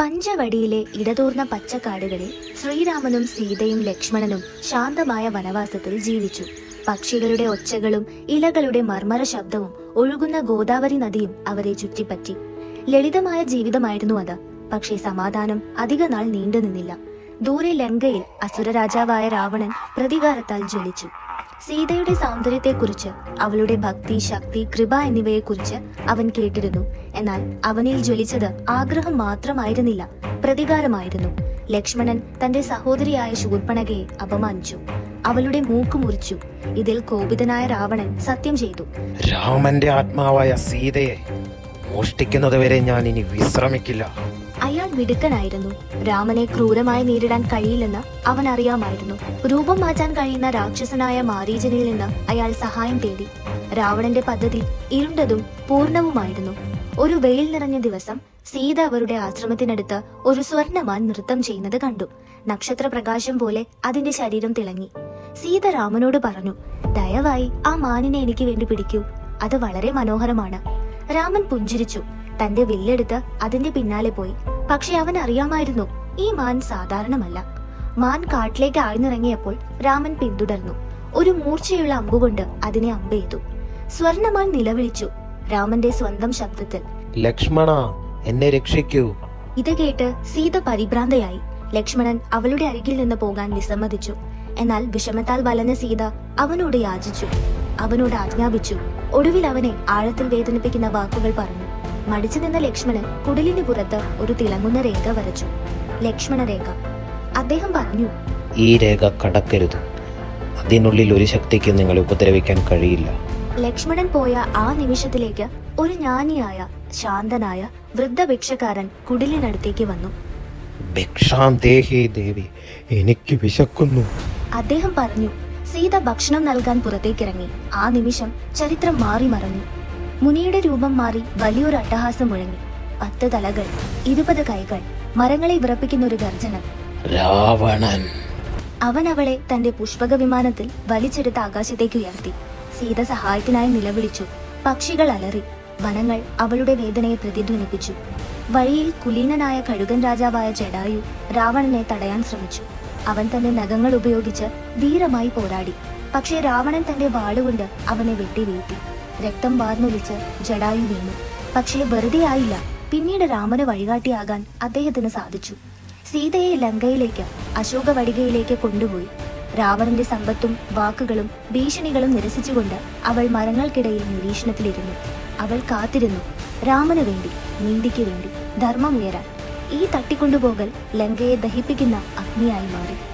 പഞ്ചവടിയിലെ ഇടതൂർന്ന പച്ചക്കാടുകളിൽ ശ്രീരാമനും സീതയും ലക്ഷ്മണനും ശാന്തമായ വനവാസത്തിൽ ജീവിച്ചു. പക്ഷികളുടെ ഒച്ചകളും ഇലകളുടെ മർമര ശബ്ദവും ഒഴുകുന്ന ഗോദാവരി നദിയും അവരെ ചുറ്റിപ്പറ്റി. ലളിതമായ ജീവിതമായിരുന്നു അത്. പക്ഷേ സമാധാനം അധിക നാൾ നീണ്ടു നിന്നില്ല ദൂരെ ലങ്കയിൽ അസുര രാജാവായ രാവണൻ പ്രതികാരത്താൽ ജ്വലിച്ചു. സീതയുടെ സൗന്ദര്യത്തെക്കുറിച്ച് അവളുടെ ഭക്തി ശക്തി കൃപ എന്നിവയെക്കുറിച്ച് അവൻ കേട്ടിരുന്നു. എന്നാൽ അവനിൽ ജ്വലിച്ചത് ആഗ്രഹം മാത്രമായിരുന്നില്ല പ്രതികാരമായിരുന്നു. ലക്ഷ്മണൻ തന്റെ സഹോദരിയായ ശൂർപ്പണകയെ അപമാനിച്ചു. അവളുടെ മൂക്ക് മുറിച്ചു. ഇതിൽ കോപിതനായ രാവണൻ സത്യം ചെയ്തു. രാമന്റെ ആത്മാവായ സീതയെ മോഷ്ടിക്കുന്നതുവരെ ഞാൻ ഇനി വിശ്രമിക്കില്ല. മിടുക്കനായിരുന്നു. രാമനെ ക്രൂരമായി നേരിടാൻ കഴിയില്ലെന്ന് അവൻ അറിയാമായിരുന്നു. രൂപം മാറ്റാൻ കഴിയുന്ന രാക്ഷസനായ മാരീചനിൽ നിന്ന് അയാൾ സഹായം തേടി. രാവണന്റെ പദ്ധതി ഇരുണ്ടതും പൂർണവുമായിരുന്നു ഒരു വെയിൽ നിറഞ്ഞ ദിവസം സീത അവരുടെ ആശ്രമത്തിനടുത്ത് ഒരു സ്വർണമാൻ നൃത്തം ചെയ്യുന്നത് കണ്ടു. നക്ഷത്രപ്രകാശം പോലെ അതിന്റെ ശരീരം തിളങ്ങി. സീത രാമനോട് പറഞ്ഞു ദയവായി ആ മാനിനെ എനിക്ക് വേണ്ടി പിടിക്കൂ. അത് വളരെ മനോഹരമാണ്. രാമൻ പുഞ്ചിരിച്ചു. തന്റെ വില്ലെടുത്ത് അതിന്റെ പിന്നാലെ പോയി. പക്ഷെ അവൻ അറിയാമായിരുന്നു ഈ മാൻ സാധാരണമല്ല. മാൻ കാട്ടിലേക്ക് ആഴ്ന്നിറങ്ങിയപ്പോൾ രാമൻ പിന്തുടർന്നു. ഒരു മൂർച്ചയുള്ള അമ്പുകൊണ്ട് അതിനെ അമ്പെയ്തു. സ്വർണമാൻ നിലവിളിച്ചു രാമന്റെ സ്വന്തം ശബ്ദത്തിൽ. ലക്ഷ്മണ എന്നെ രക്ഷിക്കൂ. ഇത് കേട്ട് സീത പരിഭ്രാന്തയായി. ലക്ഷ്മണൻ അവളുടെ അരികിൽ നിന്ന് പോകാൻ വിസമ്മതിച്ചു. എന്നാൽ വിഷമത്താൽ വലഞ്ഞ സീത അവനോട് യാചിച്ചു. അവനോട് ആജ്ഞാപിച്ചു. ഒടുവിൽ അവനെ ആഴത്തിൽ വേദനിപ്പിക്കുന്ന വാക്കുകൾ പറഞ്ഞു. മടിച്ചു നിന്ന ലക്ഷ്മണൻ കുടിലിന് പുറത്ത് ഒരു തിളങ്ങുന്ന രേഖ വരച്ചു. ലക്ഷ്മണ രേഖ. അദ്ദേഹം പറഞ്ഞു ഈ രേഖ കടക്കരുത്. അതിനുള്ളിൽ ഒരു ശക്തിക്ക് നിങ്ങളെ ഉപദ്രവിക്കാൻ കഴിയില്ല. ലക്ഷ്മണൻ പോയ ആ നിമിഷത്തിലേക്ക് ഒരു ജ്ഞാനിയായ ശാന്തനായ വൃദ്ധ ഭിക്ഷക്കാരൻ കുടിലിനടുത്തേക്ക് വന്നു. ദേവി എനിക്ക് വിശക്കുന്നു. അദ്ദേഹം പറഞ്ഞു സീത ഭക്ഷണം നൽകാൻ പുറത്തേക്കിറങ്ങി. ആ നിമിഷം ചരിത്രം മാറി മറഞ്ഞു മുനിയുടെ രൂപം മാറി വലിയൊരു അട്ടഹാസം മുഴങ്ങി. പത്ത് തലകൾ ഇരുപത് കൈകൾ മരങ്ങളെ വിറപ്പിക്കുന്ന ഒരു ഗർജനം. രാവണൻ. അവൻ അവളെ തന്റെ പുഷ്പക വിമാനത്തിൽ വലിച്ചെടുത്ത് ആകാശത്തേക്ക് ഉയർത്തി. സീത സഹായത്തിനായി നിലവിളിച്ചു. പക്ഷികൾ അലറി. വനങ്ങൾ അവളുടെ വേദനയെ പ്രതിധ്വനിപ്പിച്ചു. വഴിയിൽ കുലീനനായ കഴുകൻ രാജാവായ ജഡായു രാവണനെ തടയാൻ ശ്രമിച്ചു. അവൻ തന്റെ നഖങ്ങൾ ഉപയോഗിച്ച് ധീരമായി പോരാടി. പക്ഷേ രാവണൻ തന്റെ വാളുകൊണ്ട് അവനെ വെട്ടി വീഴ്ത്തി രക്തം വാർന്നൊലിച്ച് ജഡായു വീണു. പക്ഷേ വെറുതെ ആയില്ല. പിന്നീട് രാമന് വഴികാട്ടിയാകാൻ അദ്ദേഹത്തിന് സാധിച്ചു. സീതയെ ലങ്കയിലേക്ക് അശോക വടികയിലേക്ക് കൊണ്ടുപോയി. രാവണന്റെ സമ്പത്തും വാക്കുകളും ഭീഷണികളും നിരസിച്ചുകൊണ്ട് അവൾ മരങ്ങൾക്കിടയിൽ നിരീക്ഷണത്തിലിരുന്നു. അവൾ കാത്തിരുന്നു. രാമന് വേണ്ടി നീതിക്ക് വേണ്ടി ധർമ്മം ഉയരാൻ ഈ തട്ടിക്കൊണ്ടുപോകൽ ലങ്കയെ ദഹിപ്പിക്കുന്ന അഗ്നിയായി മാറി.